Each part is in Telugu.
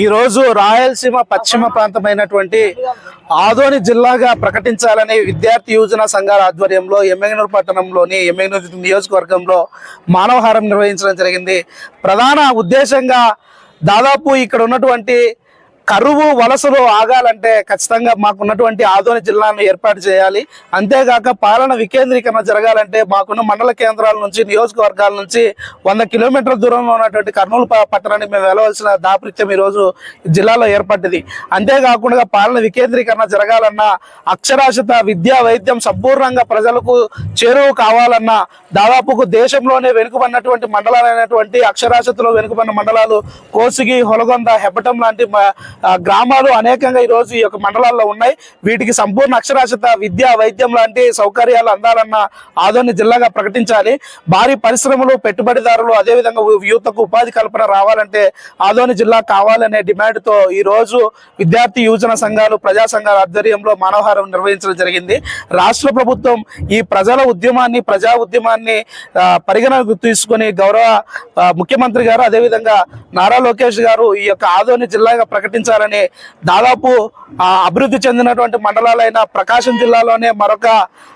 ఈరోజు రాయలసీమ పశ్చిమ ప్రాంతమైనటువంటి ఆదోని జిల్లాగా ప్రకటించాలని విద్యార్థి యువజన సంఘాల ఆధ్వర్యంలో ఎమ్మెగనూరు పట్టణంలోని ఎమ్మెగనూరు నియోజకవర్గంలో మానవహారం నిర్వహించడం జరిగింది. ప్రధాన ఉద్దేశంగా దాదాపు ఇక్కడ ఉన్నటువంటి కరువు వలసలు ఆగాలంటే ఖచ్చితంగా మాకున్నటువంటి ఆదోని జిల్లాను ఏర్పాటు చేయాలి. అంతేగాక పాలన వికేంద్రీకరణ జరగాలంటే మాకున్న మండల కేంద్రాల నుంచి నియోజకవర్గాల నుంచి వంద కిలోమీటర్ల దూరంలో ఉన్నటువంటి కర్నూలు పట్టణానికి మేము వెళ్ళవలసిన దాపరిత్యం ఈరోజు జిల్లాలో ఏర్పడ్డది. అంతేకాకుండా పాలన వికేంద్రీకరణ జరగాలన్నా అక్షరాస్యత విద్యా వైద్యం సంపూర్ణంగా ప్రజలకు చేరువు కావాలన్నా దాదాపుకు దేశంలోనే వెనుకబడినటువంటి మండలాలైనటువంటి అక్షరాస్యతలో వెనుకబడిన మండలాలు కోసిగి హొలగొంద హెబ్బటం లాంటి గ్రామాలు అనేకంగా ఈ రోజు ఈ యొక్క మండలాల్లో ఉన్నాయి. వీటికి సంపూర్ణ అక్షరాస్యత విద్య వైద్యం లాంటి సౌకర్యాలు అందాలన్న ఆదోని జిల్లాగా ప్రకటించాలి. భారీ పరిశ్రమలు పెట్టుబడిదారులు అదేవిధంగా యువతకు ఉపాధి కల్పన రావాలంటే ఆదోని జిల్లా కావాలనే డిమాండ్తో ఈ రోజు విద్యార్థి యువజన సంఘాలు ప్రజా సంఘాల ఆధ్వర్యంలో మానవహారం నిర్వహించడం జరిగింది. రాష్ట్ర ప్రభుత్వం ఈ ప్రజల ఉద్యమాన్ని ప్రజా ఉద్యమాన్ని పరిగణకు పరిగణనకు తీసుకొని గౌరవ ముఖ్యమంత్రి గారు అదేవిధంగా నారా లోకేష్ గారు ఈ యొక్క ఆదోని జిల్లాగా ప్రకటించారు ప్రకటించాలని దాదాపు అభివృద్ధి చెందినటువంటి మండలాలైన ప్రకాశం జిల్లాలోనే మరొక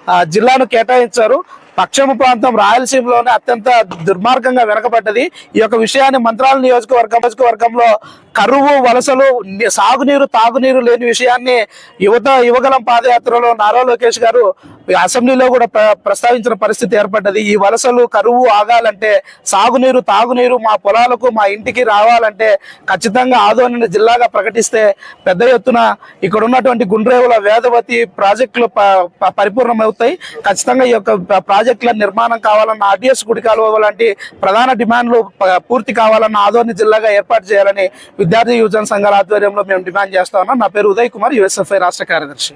ఆ, జిల్లాను కేటాయించారు. పశ్చిమ ప్రాంతం రాయలసీమలోనే అత్యంత దుర్మార్గంగా వెనకబడ్డది. ఈ యొక్క విషయాన్ని మంత్రాల నియోజకవర్గం నియోజకవర్గంలో కరువు వలసలు సాగునీరు తాగునీరు లేని విషయాన్ని యువత యువగలం పాదయాత్రలో నారా లోకేష్ గారు అసెంబ్లీలో కూడా ప్రస్తావించిన పరిస్థితి ఏర్పడ్డది. ఈ వలసలు కరువు ఆగాలంటే సాగునీరు తాగునీరు మా పొలాలకు మా ఇంటికి రావాలంటే ఖచ్చితంగా ఆదోని జిల్లాగా ప్రకటిస్తే పెద్ద ఎత్తున ఇక్కడ ఉన్నటువంటి గుండ్రేవుల వేదవతి ప్రాజెక్టులు ప- ప- పరిపూర్ణమవుతాయి. ఖచ్చితంగా ఈ యొక్క ప్రాజెక్టుల నిర్మాణం కావాలన్న ఆర్డిఎస్ గుడి కాలువ లాంటి ప్రధాన డిమాండ్లు పూర్తి కావాలన్న ఆదోని జిల్లాగా ఏర్పాటు చేయాలని విద్యార్థి యువజన సంఘాల ఆధ్వర్యంలో మేము డిమాండ్ చేస్తా ఉన్నాం. నా పేరు ఉదయ్ కుమార్ యుఎస్ఎఫ్ఐ రాష్ట్ర కార్యదర్శి.